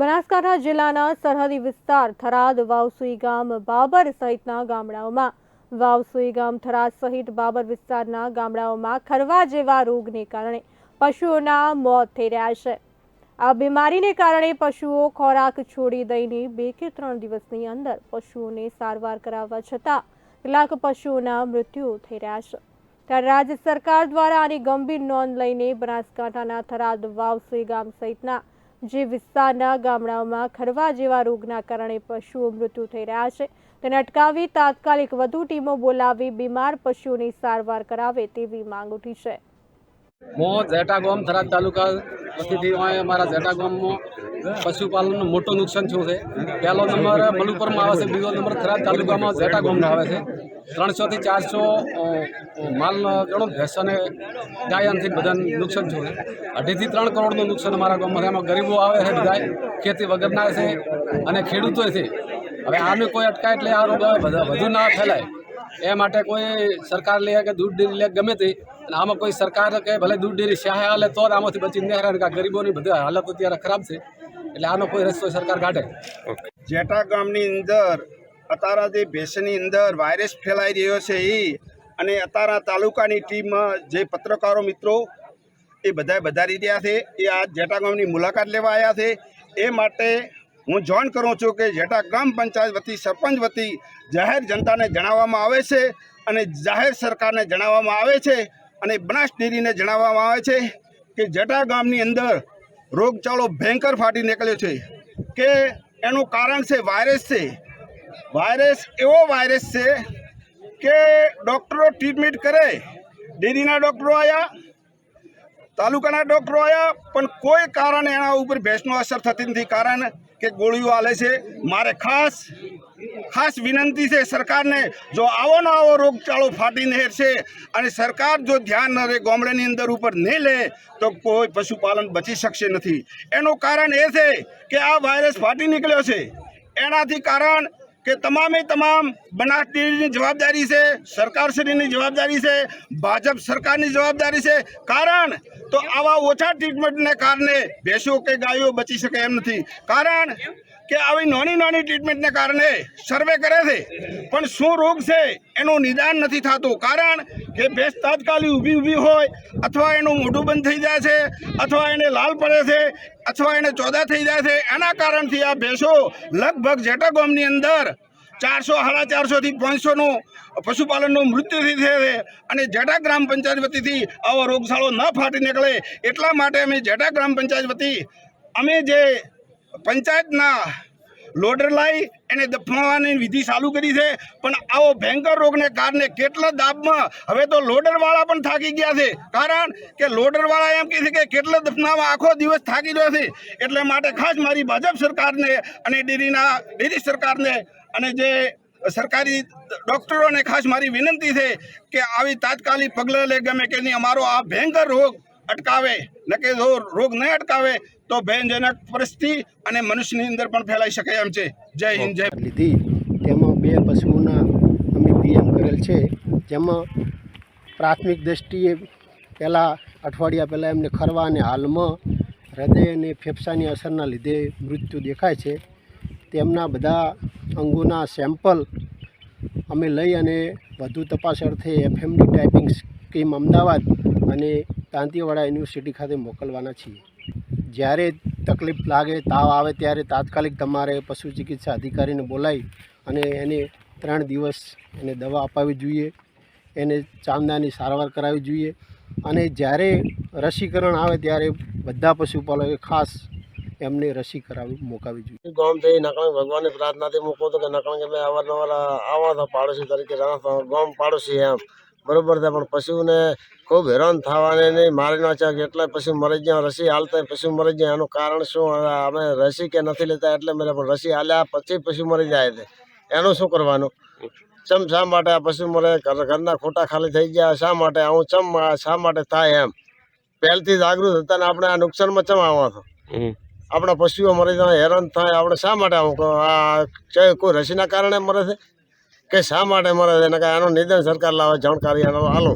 બનાસકાંઠા જિલ્લાના સરહદી વિસ્તાર થરાદ વાવસુઈ ગામ બાબર સહિતના ગામડાઓમાં વાવસુઈ ગામ થરાદ સહિત બાબર વિસ્તારના ગામડાઓમાં ખરવા જેવા રોગને કારણે પશુઓના મોત થઈ રહ્યા છે. આ બીમારીને કારણે પશુઓ ખોરાક છોડી દઈને બે કે ત્રણ દિવસની અંદર પશુઓને સારવાર કરાવવા છતાં કેટલાક પશુઓના મૃત્યુ થઈ રહ્યા છે. ત્યારે રાજ્ય સરકાર દ્વારા આની ગંભીર નોંધ લઈને બનાસકાંઠાના થરાદ વાવસુઈ ગામ સહિતના જે વિસ્તારના ગામડાઓમાં ખરવા જેવા રોગના કારણે પશુઓ મૃત્યુ થઈ રહ્યા છે. તેને અટકાવી તાત્કાલિક વધુ ટીમો બોલાવી બીમાર પશુઓની સારવાર કરાવે તેવી માંગ ઉઠી છે. હું ઝેટા થરાદ તાલુકા વતીથી અમારા ઝેટા પશુપાલનનું મોટું નુકસાન થયું છે. પહેલો નંબર મલુપરમાં આવે છે, બીજો નંબર થરાદ તાલુકામાં ઝેટા આવે છે. ત્રણસોથી ચારસો માલ ગણો, ભેંસ અને ગાયનથી બધાને નુકસાન છે અઢીથી ત્રણ કરોડનું નુકસાન અમારા ગામમાં. એમાં ગરીબો આવે છે બધા ખેતી વગરના છે અને ખેડૂતો છે. હવે આમે કોઈ અટકાય એટલે આ રોગ વધુ ના ફેલાય. એ માટે કોઈ સરકાર લે કે દૂધ ડેરી લે, ગમે તે. અને આમાં કોઈ સરકાર કે ભલે દૂધ ડેરી શાહે હાલે તો જ આમાંથી બચીને નહીં હાલે. કે ગરીબોની બધી હાલત અત્યારે ખરાબ છે. એટલે આનો કોઈ રસ્તો સરકાર કાઢે. જેટા ગામની અંદર અતારા જે ભેંસની અંદર વાયરસ ફેલાઈ રહ્યો છે એ અને અતારા તાલુકાની ટીમમાં જે પત્રકારો મિત્રો એ બધા વધારી રહ્યા છે. એ આ જેઠા ગામની મુલાકાત લેવા આવ્યા છે. એ માટે હું જોઈન કરું છું કે જેટા ગ્રામ પંચાયત વતી, સરપંચ વતી જાહેર જનતાને જણાવવામાં આવે છે અને જાહેર સરકારને જણાવવામાં આવે છે અને બનાસ ડેરીને જણાવવામાં આવે છે કે જટા ગામની અંદર રોગચાળો ભયંકર ફાટી નીકળ્યો છે કે એનું કારણ છે વાયરસ છે. વાયરસ એવો વાયરસ છે કે ડૉક્ટરો ટ્રીટમેન્ટ કરે. ડેરીના ડૉક્ટરો આવ્યા તાલુકાના ડૉક્ટરો આવ્યા પણ કોઈ કારણ એના ઉપર ભેંસનો અસર થતી નથી. કારણ કે ગોળીઓ આલે છે. મારે ખાસ ખાસ વિનંતી છે સરકારને, જો આવો ને આવો રોગચાળો ફાટી નહેર છે અને સરકાર જો ધ્યાન ન રહે, ગામડાની અંદર ઉપર નહીં લે, તો કોઈ પશુપાલન બચી શકશે નથી. એનું કારણ એ છે કે આ વાયરસ ફાટી નીકળ્યો છે. એનાથી કારણ કે તમામે તમામ બનાસ જવાબદારી છે સરકારશ્રીની જવાબદારી છે ભાજપ સરકારની જવાબદારી છે. કારણ તો આવા ઓછા ટ્રીટમેન્ટને કારણે ભેંસો કે ગાયો બચી શકે એમ નથી. કારણ કે આવી નાની નાની ટ્રીટમેન્ટને કારણે સર્વે કરે છે પણ શું રોગ છે એનું નિદાન નથી થતું. કારણ કે ભેંસ તાત્કાલિક ઊભી ઊભી હોય અથવા એનું મોઢું બંધ થઈ જાય છે અથવા એને લાલ પડે છે અથવા એને ચોદા થઈ જાય છે એના કારણથી આ ભેંસો લગભગ જેટા ગામની અંદર ચારસો, સાડા ચારસોથી પાંચસોનું પશુપાલનનું મૃત્યુ થઈ છે અને જેટા ગ્રામ પંચાયત વતીથી આવો રોગશાળો ન ફાટી નીકળે એટલા માટે અમે જેટા ગ્રામ પંચાયત વતી અમે જે પંચાયતના લોડર લાવી એને દફનાવાની વિધિ ચાલુ કરી છે. પણ આવો ભયંકર રોગને કારણે કેટલા દાબમાં હવે તો લોડરવાળા પણ થાકી ગયા છે. કારણ કે લોડરવાળા એમ કહે છે કે કેટલા દફનાવા આખો દિવસ થાકી રહ્યો છે એટલે માટે ખાસ મારી ભાજપ સરકારને અને ડેરીના ડેરી સરકારને અને જે સરકારી ડૉક્ટરોને ખાસ મારી વિનંતી છે કે આવી તાત્કાલિક પગલાં લે ગમે કે નહીં, અમારો આ ભયંકર રોગ અટકાવે. ન કે જો રોગ નહીં અટકાવે, તો ભયજનક પરિસ્થિતિ અને મનુષ્યની અંદર પણ ફેલાઈ શકે એમ છે. જય હિન્દ, જય લીધી. તેમાં બે પશુઓના અમે પીએમ કરેલ છે. જેમાં પ્રાથમિક દ્રષ્ટિએ પહેલાં અઠવાડિયા પહેલાં એમને ખરવા અને હાલમાં હૃદય અને ફેફસાની અસરના લીધે મૃત્યુ દેખાય છે. તેમના બધા અંગોના સેમ્પલ અમે લઈ અને વધુ તપાસ અર્થે એફએમડી ટાઈપિંગ સ્કીમ અમદાવાદ અને તાંતીવાડા યુનિવર્સિટી ખાતે મોકલવાના છીએ. જ્યારે તકલીફ લાગે, તાવ આવે ત્યારે તાત્કાલિક તમારે પશુ ચિકિત્સા અધિકારીને બોલાવી અને એને ત્રણ દિવસ એને દવા અપાવી જોઈએ, એને ચાંદાની સારવાર કરાવવી જોઈએ અને જ્યારે રસીકરણ આવે ત્યારે બધા પશુપાલકોએ ખાસ એમને રસી કરાવી મોકાવવી જોઈએ. ગામથી નકણ ભગવાનની પ્રાર્થનાથી મૂકો તો કે નકળંગ અમે અવારનવાર આવા તો પાડોશી તરીકે ગામ પાડોશી એમ. બરોબર છે પણ પશુને ખૂબ હેરાન થવાને નહીં મારી નાખ્યા એટલે પશુ મરી ગયા રસી હાલતા પશુ મરી ગયા એનું કારણ શું? અમે રસી કે નથી લેતા એટલે મેં પણ રસી હાલ્યા પછી પશુ મરી જાય છે. એનું શું કરવાનું? ચમ શા માટે આ પશુ મરે? ઘરના ખોટા ખાલી થઈ ગયા શા માટે? આવું ચમ શા માટે થાય એમ? પહેલથી જાગૃત હતા ને આપણે આ નુકસાનમાં ચમ આવવા હતો આપણા પશુઓ મરી જાય હેરાન થાય, આપણે શા માટે આવું આ છે કોઈ રસીના કારણે મરે છે? કે શા માટે મરે છે? એને કાંઈ આનું નિદાન સરકાર લાવે, જાણકારી આનો હાલો